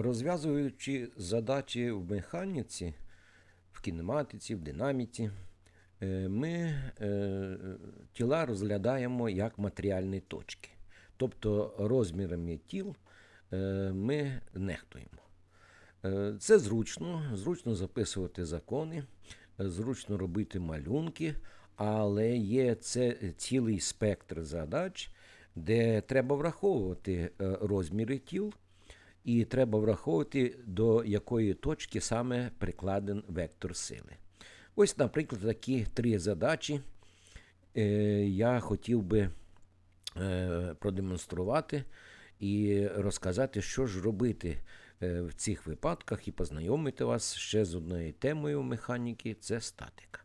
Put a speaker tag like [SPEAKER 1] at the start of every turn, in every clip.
[SPEAKER 1] Розв'язуючи задачі в механіці, в кінематиці, в динаміці, е, ми е, тіла розглядаємо як матеріальні точки. Тобто розмірами тіл е, ми нехтуємо. Це зручно, зручно записувати закони, зручно робити малюнки, але є це цілий спектр задач, де треба враховувати розміри тіл, і треба враховувати, до якої точки саме прикладен вектор сили. Ось, наприклад, такі три задачі е, я хотів би е, продемонструвати і розказати, що ж робити е, в цих випадках, і познайомити вас ще з одною темою механіки це статика.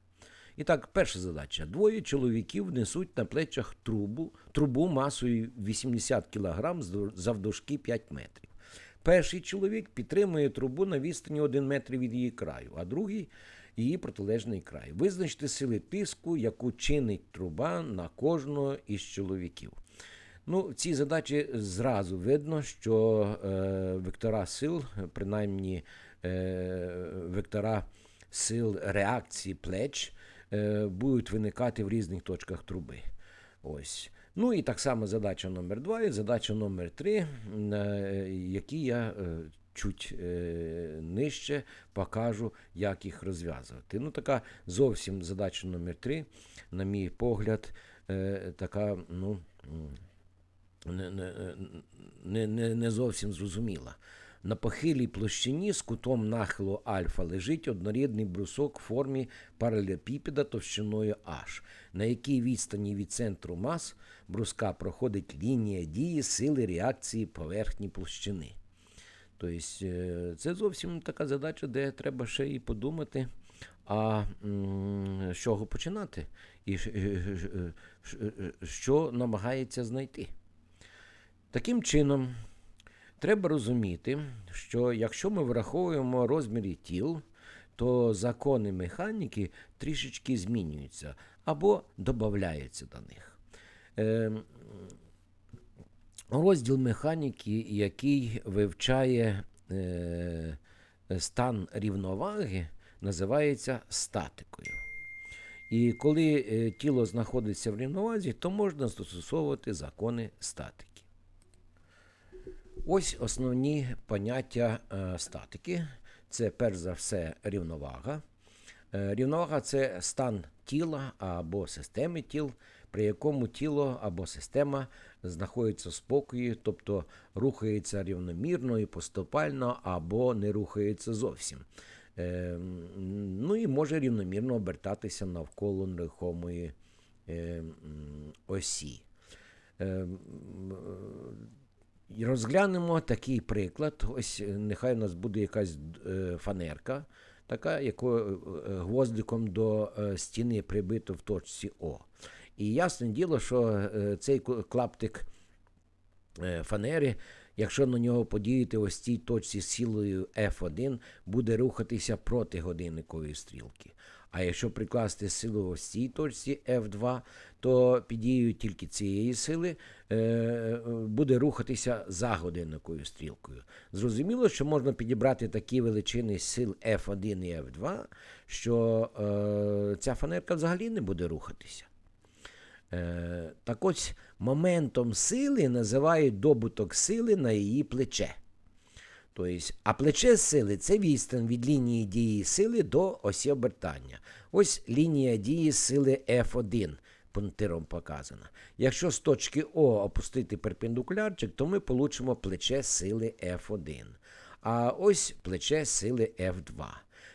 [SPEAKER 1] І так, перша задача. Двоє чоловіків несуть на плечах трубу, трубу масою 80 кг завдовжки 5 метрів. Перший чоловік підтримує трубу на відстані 1 метр від її краю, а другий її протилежний край. Визначте сили тиску, яку чинить труба на кожного із чоловіків. Ну, в цій задачі зразу видно, що е, вектора сил, принаймні е, вектора сил реакції плеч, е, будуть виникати в різних точках труби. Ось. Ну і так само задача номер 2 і задача номер 3, які я е, чуть е, нижче покажу, як їх розв'язувати. Ну, така зовсім задача номер 3, на мій погляд, е, така, ну. не, не, не, не зовсім зрозуміла. На похилій площині з кутом нахилу альфа лежить однорідний брусок в формі паралелепіпеда товщиною H, на якій відстані від центру мас бруска проходить лінія дії сили реакції поверхні площини. Тобто е, це зовсім така задача, де треба ще і подумати, а з чого починати, і е, е, що намагається знайти. Таким чином, треба розуміти, що якщо ми враховуємо розміри тіл, то закони механіки трішечки змінюються або додаються до них. Е, розділ механіки, який вивчає е, стан рівноваги, називається статикою. І коли е, тіло знаходиться в рівновазі, то можна застосовувати закони статики. Ось основні поняття е, статики. Це перш за все рівновага. Е, Рівновага це стан тіла або системи тіл, при якому тіло або система знаходиться в спокої, тобто рухається рівномірно і поступально, або не рухається зовсім. Е, Ну і може рівномірно обертатися навколо нерухомої осі. Розглянемо такий приклад. Ось е, нехай у нас буде якась е, фанерка, така, яку е, гвоздиком до стіни прибито в точці О. І ясне діло, що цей клаптик фанери, якщо на нього подіяти ось цій точці силою F1, буде рухатися проти годинникової стрілки. А якщо прикласти силу ось цій точці F2, то під дією тільки цієї сили е, буде рухатися за годинниковою стрілкою. Зрозуміло, що можна підібрати такі величини сил F1 і F2, що е, ця фанерка взагалі не буде рухатися. Е, так ось моментом сили називають добуток сили на її плече. Тобто, а плече сили це відстань від лінії дії сили до осі обертання. Ось лінія дії сили F1 пунктиром показана. Якщо з точки О опустити перпендикулярчик, то ми получимо плече сили F1. А ось плече сили F2.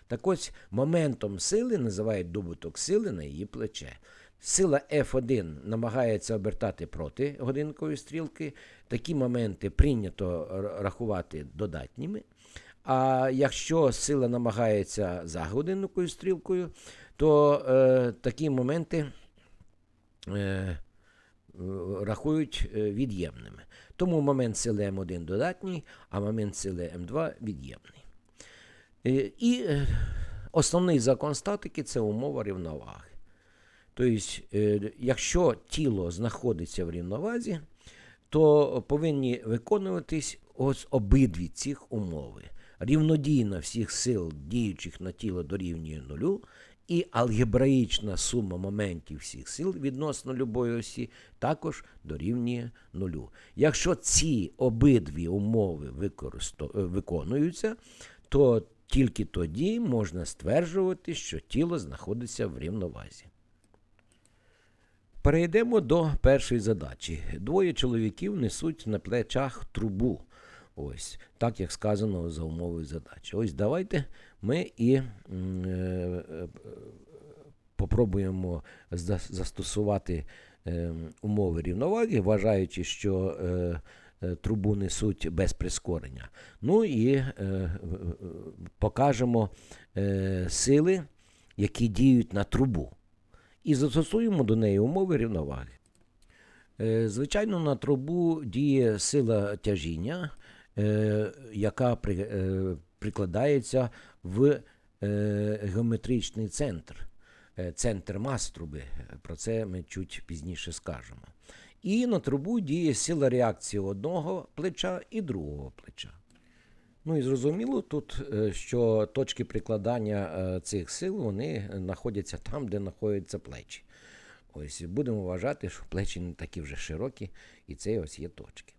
[SPEAKER 1] Так ось моментом сили називають добуток сили на її плече. Сила F1 намагається обертати проти годинкової стрілки. Такі моменти прийнято рахувати додатніми. А якщо сила намагається за годинниковою стрілкою, то е, такі моменти е, рахують е, від'ємними. Тому момент сили М1 додатній, а момент сили М2 від'ємний. Е, І е, основний закон статики це умова рівноваги. Тобто, якщо тіло знаходиться в рівновазі, то повинні виконуватись ось обидві цих умови. Рівнодійна всіх сил, діючих на тіло дорівнює нулю, і алгебраїчна сума моментів всіх сил відносно любої осі також дорівнює нулю. Якщо ці обидві умови е, виконуються, то тільки тоді можна стверджувати, що тіло знаходиться в рівновазі. Перейдемо до першої задачі. Двоє чоловіків несуть на плечах трубу. Ось, так як сказано за умовою задачі. Ось давайте ми і е, е, попробуємо за- застосувати е, умови рівноваги, вважаючи, що е, е, трубу несуть без прискорення. Ну і е, е, покажемо е, сили, які діють на трубу. І застосуємо до неї умови рівноваги. Е, Звичайно, на трубу діє сила тяжіння, е, яка е, прикладається в геометричний центр, центр мас труби. Про це ми чуть пізніше скажемо. І на трубу діє сила реакції одного плеча і другого плеча. Ну і зрозуміло тут, е, що точки прикладання е, цих сил вони знаходяться там, де знаходяться плечі. Ось будемо вважати, що плечі не такі вже широкі, і це ось є точки.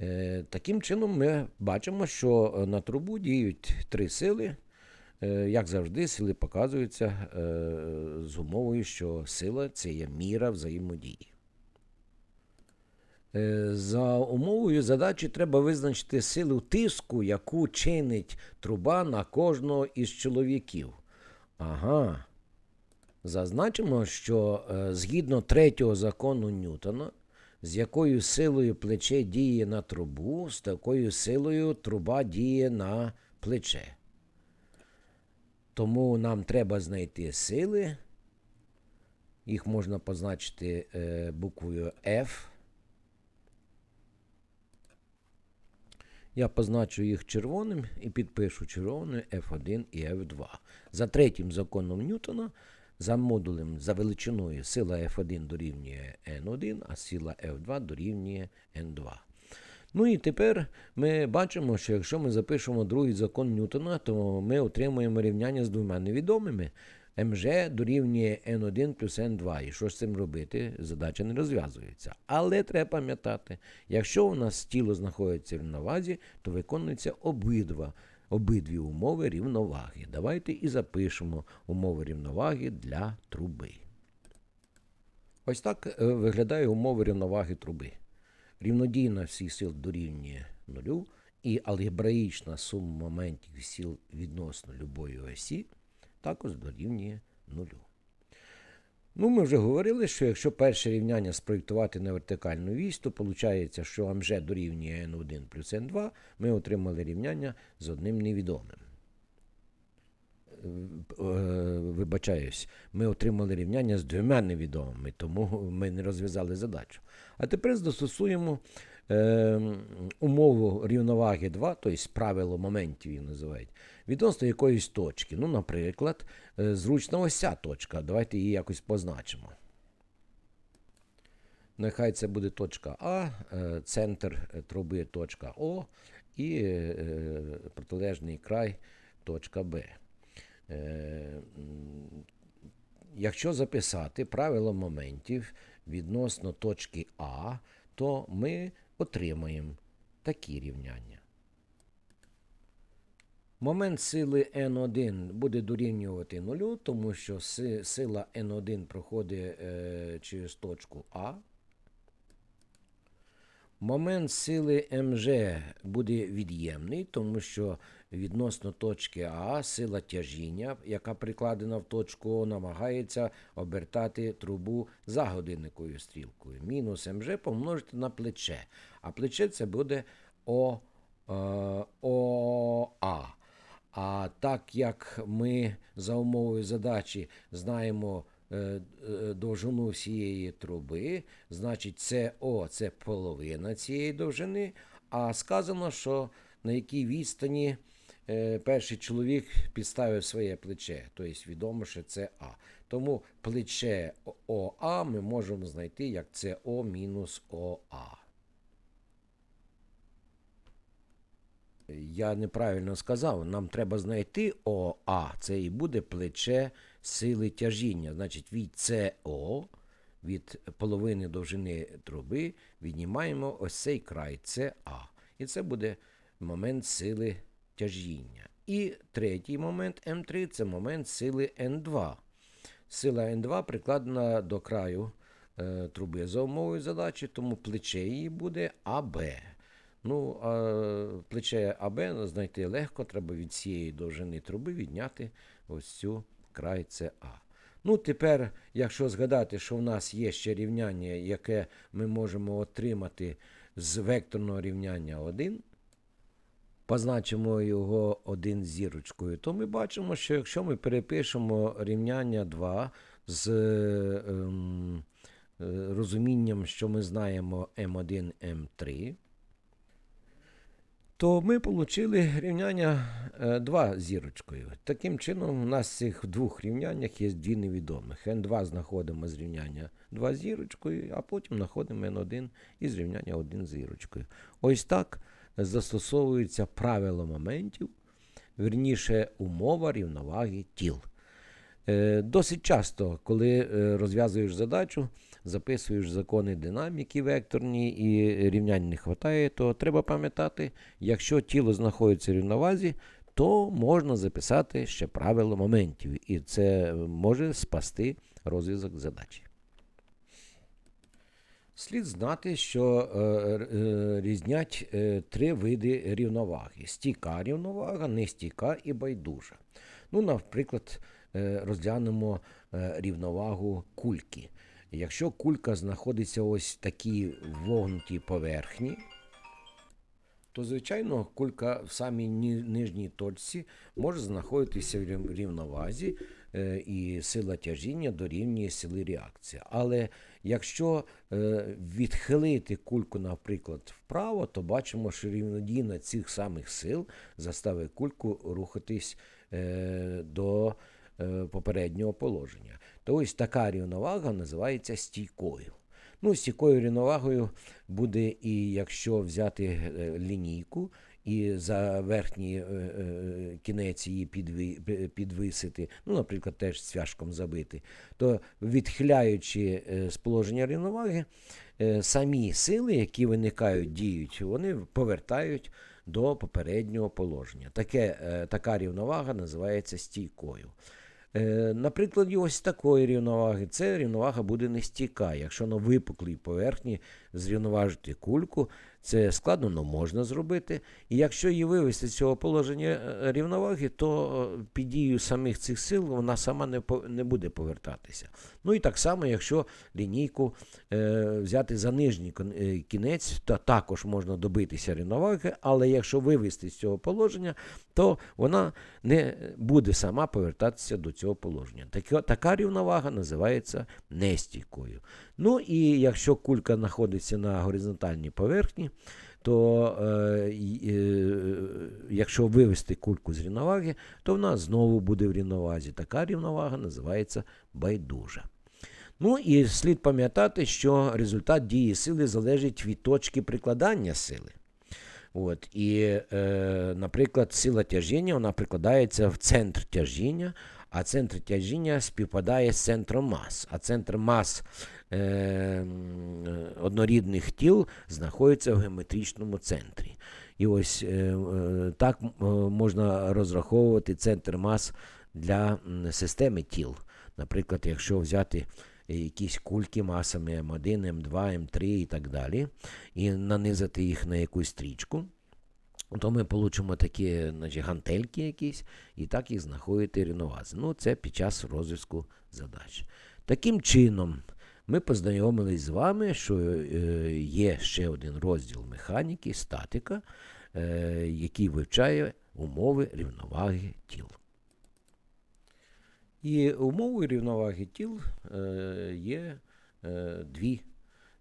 [SPEAKER 1] Е, Таким чином, ми бачимо, що на трубу діють три сили. Як завжди, сили показуються з умовою, що сила це є міра взаємодії. Е, За умовою задачі треба визначити силу тиску, яку чинить труба на кожного із чоловіків. Ага. Зазначимо, що е, згідно третього закону Ньютона, з якою силою плече діє на трубу, з такою силою труба діє на плече. Тому нам треба знайти сили. Їх можна позначити е, буквою F. Я позначу їх червоним і підпишу червоною F1 і F2. За третім законом Ньютона, за модулем, за величиною сила F1 дорівнює N1, а сила F2 дорівнює N2. Ну і тепер ми бачимо, що якщо ми запишемо другий закон Ньютона, то ми отримуємо рівняння з двома невідомими. МЖ дорівнює N1 плюс N2. І що з цим робити? Задача не розв'язується. Але треба пам'ятати, якщо у нас тіло знаходиться в рівновазі, то виконуються обидва, обидві умови рівноваги. Давайте і запишемо умови рівноваги для труби. Ось так е, виглядає умови рівноваги труби. Рівнодійна всіх сил дорівнює нулю, і алгебраїчна сума моментів сил відносно любої осі також дорівнює нулю. Ну, ми вже говорили, що якщо перше рівняння спроєктувати на вертикальну вісь, то виходить, що МЖ дорівнює N1 плюс N2, ми отримали рівняння з одним невідомим. Е, Вибачаюсь, ми отримали рівняння з двома невідомими, тому ми не розв'язали задачу. А тепер застосуємо е, умову рівноваги 2, тобто правило моментів її називають, відносно якоїсь точки. Ну, наприклад, е, зручна ось ця точка. Давайте її якось позначимо. Нехай це буде точка А, е, центр е, труби точка О і протилежний край точка Б. Якщо записати правило моментів відносно точки А, то ми отримаємо такі рівняння. Момент сили N1 буде дорівнювати нулю, тому що си- сила N1 проходить е, через точку А. Момент сили МЖ буде від'ємний, тому що відносно точки А сила тяжіння, яка прикладена в точку О, намагається обертати трубу за годинниковою стрілкою. Мінус МЖ помножити на плече. А плече це буде О, е, ОА. А так як ми за умовою задачі знаємо е, е, довжину всієї труби, значить СО це половина цієї довжини, а сказано, що на якій відстані перший чоловік підставив своє плече, тобто відомо, що це А. Тому плече ОА ми можемо знайти як СО мінус ОА. Я неправильно сказав, нам треба знайти ОА. Це і буде плече сили тяжіння. Значить, від СО, від половини довжини труби, віднімаємо ось цей край СА. І це буде момент сили тяжіння. І третій момент М3 це момент сили Н2. Сила Н2 прикладена до краю е, труби за умовою задачі, тому плече її буде АБ. Ну, а плече АБ знайти легко, треба від цієї довжини труби відняти ось цю край СА. Ну, тепер, якщо згадати, що в нас є ще рівняння, яке ми можемо отримати з векторного рівняння 1, позначимо його один зірочкою, то ми бачимо, що якщо ми перепишемо рівняння 2 з ем, е, розумінням, що ми знаємо М1, М3, то ми отримали рівняння 2 зірочкою. Таким чином, у нас в цих двох рівняннях є дві невідомих. N2 знаходимо з рівняння 2 зірочкою, а потім знаходимо N1 із рівняння 1 зірочкою. Ось так застосовується правило моментів, вірніше умова рівноваги тіл. Е, Досить часто, коли е, розв'язуєш задачу, записуєш закони динаміки векторні і рівнянь не вистачає, то треба пам'ятати, якщо тіло знаходиться в рівновазі, то можна записати ще правило моментів, і це може спасти розв'язок задачі. Слід знати, що е, різнять три види рівноваги: стійка рівновага, нестійка і байдужа. Ну, наприклад, розглянемо е, рівновагу кульки. Якщо кулька знаходиться ось такій вогнутій поверхні, то, звичайно, кулька в самій нижній точці може знаходитися в рівновазі, е, і сила тяжіння дорівнює сили реакції. Але якщо е, відхилити кульку, наприклад, вправо, то бачимо, що рівнодійна цих самих сил заставить кульку рухатись е, до е, попереднього положення. То ось така рівновага називається стійкою. Ну, стійкою рівновагою буде і якщо взяти е, лінійку і за верхній е, е, кінець її підви, підвисити, ну, наприклад, теж цвяшком забити, то відхиляючи е, з положення рівноваги, е, самі сили, які виникають, діють, вони повертають до попереднього положення. Таке, е, така рівновага називається стійкою. Е, На прикладі ось такої рівноваги, це рівновага буде нестійка. Якщо на випуклій поверхні зрівноважити кульку, це складно, але можна зробити. І якщо її вивести з цього положення е, рівноваги, то е, під дією самих цих сил вона сама не, не буде повертатися. Ну і так само, якщо лінійку е, взяти за нижній е, кінець, то також можна добитися рівноваги, але якщо вивести з цього положення, то вона не буде сама повертатися до цього положення. Така, така рівновага називається нестійкою. Ну і якщо кулька знаходиться на горизонтальній поверхні, то е, е, якщо вивести кульку з рівноваги, то вона знову буде в рівновазі. Така рівновага називається байдужа. Ну і слід пам'ятати, що результат дії сили залежить від точки прикладання сили. От, і, е, наприклад, сила тяжіння вона прикладається в центр тяжіння, а центр тяжіння співпадає з центром мас. А центр мас е, е, однорідних тіл знаходиться в геометричному центрі. І ось е, е, так е, можна розраховувати центр мас для системи тіл. Наприклад, якщо взяти якісь кульки масами М1, М2, М3 і так далі, і нанизати їх на якусь стрічку, то ми получимо такі значить, гантельки якісь, і так їх знаходити рівновази. Ну, це під час розв'язку задач. Таким чином, ми познайомились з вами, що е, є ще один розділ механіки, статика, е, який вивчає умови рівноваги тіл. І умовою рівноваги тіл е, є дві.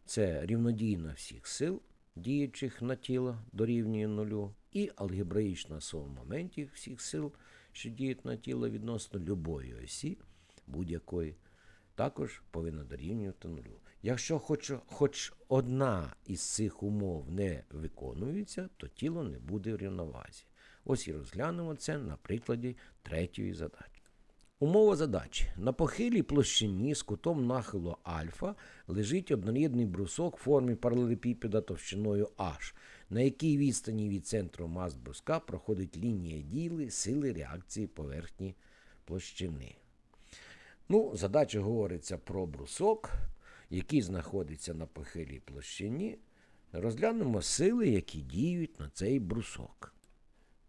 [SPEAKER 1] Це рівнодійна всіх сил, діючих на тіло дорівнює нулю, і алгебраїчна сума моментів всіх сил, що діють на тіло відносно любої осі будь-якої, також повинна дорівнювати нулю. Якщо хоч, хоч одна із цих умов не виконується, то тіло не буде в рівновазі. Ось і розглянемо це на прикладі третьої задачі. Умова задачі. На похилій площині з кутом нахилу альфа лежить однорідний брусок в формі паралелепіпеда товщиною H, на якій відстані від центру мас бруска проходить лінія діли сили реакції поверхні площини. Ну, задача говориться про брусок, який знаходиться на похилій площині. Розглянемо сили, які діють на цей брусок.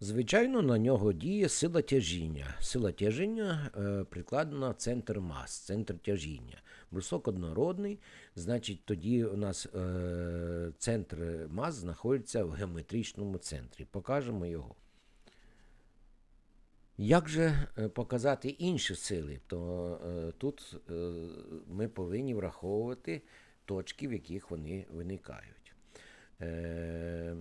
[SPEAKER 1] Звичайно, на нього діє сила тяжіння. Сила тяжіння е, прикладена центр мас, центр тяжіння. Брусок однородний, значить, тоді у нас е, центр мас знаходиться в геометричному центрі. Покажемо його. Як же е, показати інші сили? То е, тут е, ми повинні враховувати точки, в яких вони виникають. Е,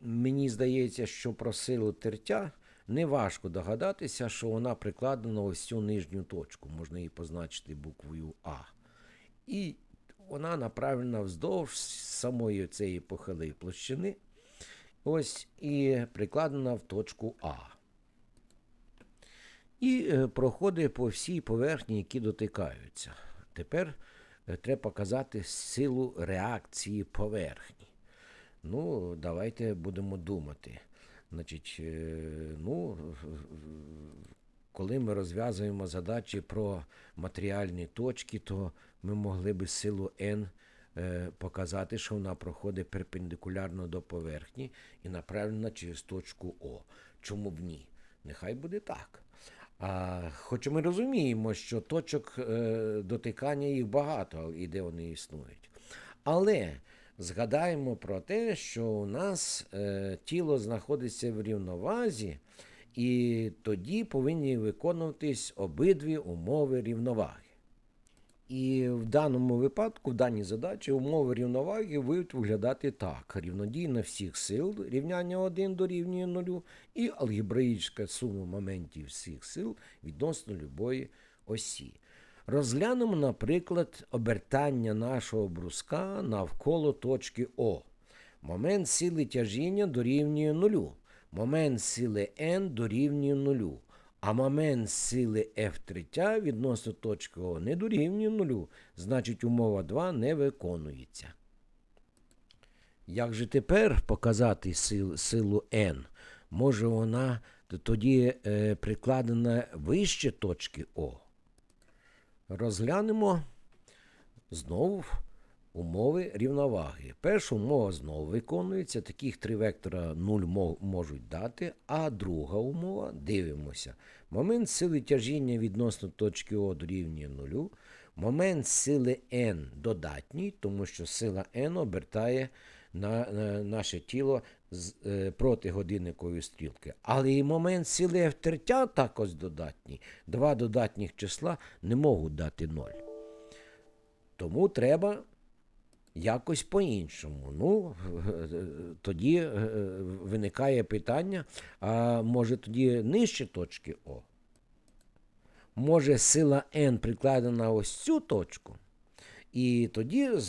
[SPEAKER 1] мені здається, що про силу тертя неважко догадатися, що вона прикладена ось цю нижню точку. Можна її позначити буквою А. І вона направлена вздовж самої цієї похилої площини. Ось і прикладена в точку А. І е, проходить по всій поверхні, які дотикаються. Тепер е, треба показати силу реакції поверхні. Ну, давайте будемо думати. Значить, е, ну, коли ми розв'язуємо задачі про матеріальні точки, то ми могли би силу N е, показати, що вона проходить перпендикулярно до поверхні і направлена через точку О. Чому б ні? Нехай буде так. А, Хоч ми розуміємо, що точок е, дотикання їх багато і де вони існують. Але згадаємо про те, що у нас е, тіло знаходиться в рівновазі, і тоді повинні виконуватись обидві умови рівноваги. І в даному випадку, в даній задачі, умови рівноваги будуть виглядати так: рівнодійна всіх сил рівняння 1 дорівнює 0, і алгебраїчна сума моментів всіх сил відносно любої осі. Розглянемо, наприклад, обертання нашого бруска навколо точки О. Момент сили тяжіння дорівнює нулю. Момент сили N дорівнює нулю. А момент сили F3 відносно точки О не дорівнює нулю. Значить, умова 2 не виконується. Як же тепер показати сил, силу N? Може вона тоді е, прикладена вище точки О? Розглянемо знову умови рівноваги. Перша умова знову виконується, таких три вектора 0 можуть дати, а друга умова дивимося. Момент сили тяжіння відносно точки О дорівнює 0. Момент сили n додатній, тому що сила n обертає на, на наше тіло е, проти годинникової стрілки. Але і момент сили F тертя також додатній. Два додатніх числа не можуть дати 0. Тому треба якось по-іншому. Ну, тоді е, виникає питання, а може тоді нижче точки О? Може сила n прикладена ось цю точку? І тоді е,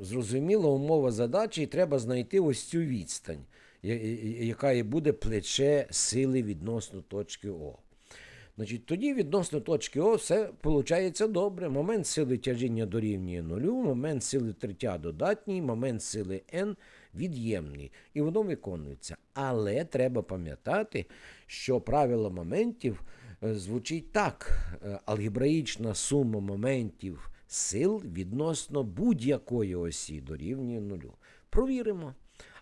[SPEAKER 1] зрозуміла умова задачі, і треба знайти ось цю відстань, яка і буде плече сили відносно точки О. Значить, Тоді відносно точки О все виходить добре. Момент сили тяжіння дорівнює нулю, момент сили третя додатній, момент сили n від'ємний. І воно виконується. Але треба пам'ятати, що правило моментів е, звучить так: е, алгебраїчна сума моментів сил відносно будь-якої осі дорівнює нулю. Провіримо.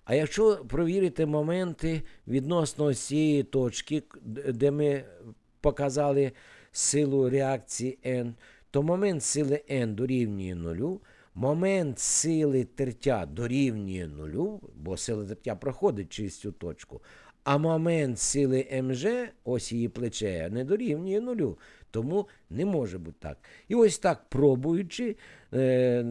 [SPEAKER 1] А якщо провірити моменти відносно цієї точки, де ми показали силу реакції n, то момент сили n дорівнює нулю, момент сили тертя дорівнює нулю, бо сила тертя проходить через цю точку. А момент сили МЖ, ось її плече, не дорівнює нулю. Тому не може бути так. І ось так, пробуючи, е, е,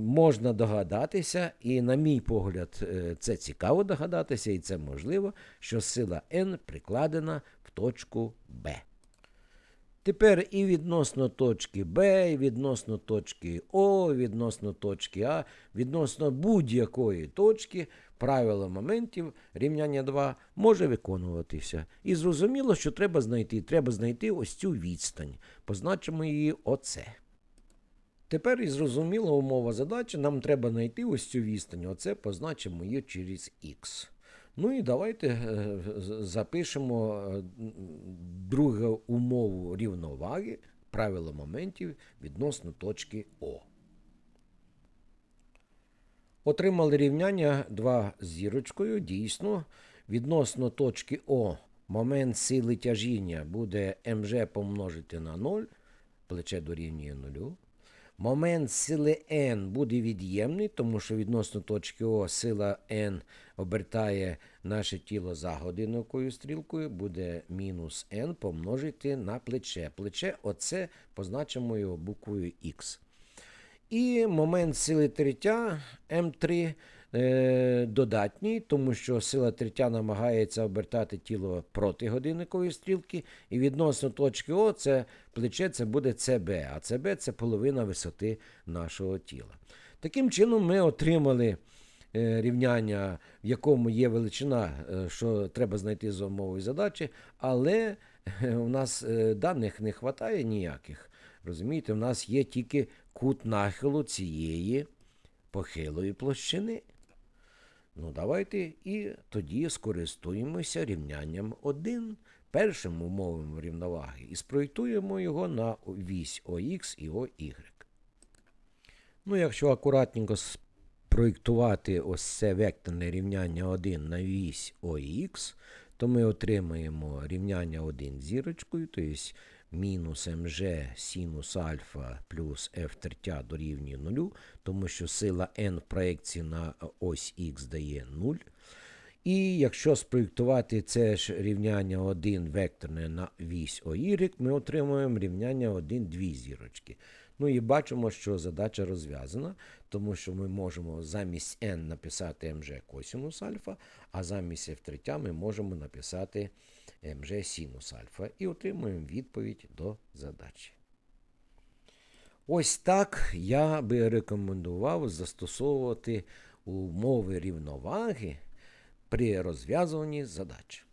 [SPEAKER 1] можна догадатися, і, на мій погляд, е, це цікаво догадатися, і це можливо, що сила N прикладена в точку Б. Тепер і відносно точки Б, і відносно точки О, відносно точки А, відносно будь-якої точки правило моментів рівняння 2 може виконуватися. І зрозуміло, що треба знайти. Треба знайти ось цю відстань. Позначимо її оце. Тепер і зрозуміла умова задачі, нам треба знайти ось цю відстань. Оце позначимо її через х. Ну і давайте е, запишемо е, другу умову рівноваги, правило моментів відносно точки О. Отримали рівняння 2 з зірочкою. Дійсно, відносно точки О момент сили тяжіння буде МЖ помножити на 0, плече дорівнює 0. Момент сили N буде від'ємний, тому що відносно точки О сила N обертає наше тіло за годинниковою стрілкою, буде мінус N помножити на плече. Плече оце позначимо його буквою Х. І момент сили третя М3 е, додатній, тому що сила третя намагається обертати тіло проти годинникової стрілки. І відносно точки О, це плече це буде ЦБ, а ЦБ це половина висоти нашого тіла. Таким чином, ми отримали е, рівняння, в якому є величина, е, що треба знайти за умовою задачі, але е, у нас даних не вистачає ніяких. Розумієте, в нас є тільки кут нахилу цієї похилої площини. Ну, давайте і тоді скористуємося рівнянням 1, першим умовом рівноваги, і спроєктуємо його на вісь ОХ і ОY. Ну, якщо акуратненько спроєктувати ось це векторне рівняння 1 на вісь ОХ, то ми отримаємо рівняння 1 зірочкою, тобто мінус МЖ синус альфа плюс F третя дорівнює 0, тому що сила n в проєкції на ось х дає 0. І якщо спроєктувати це ж рівняння 1 векторне на вісь OY, ми отримуємо рівняння 1 дві зірочки. Ну і бачимо, що задача розв'язана, тому що ми можемо замість n написати mg косинус альфа, а замість f третя ми можемо написати mg синус альфа і отримуємо відповідь до задачі. Ось так я би рекомендував застосовувати умови рівноваги при розв'язуванні задач.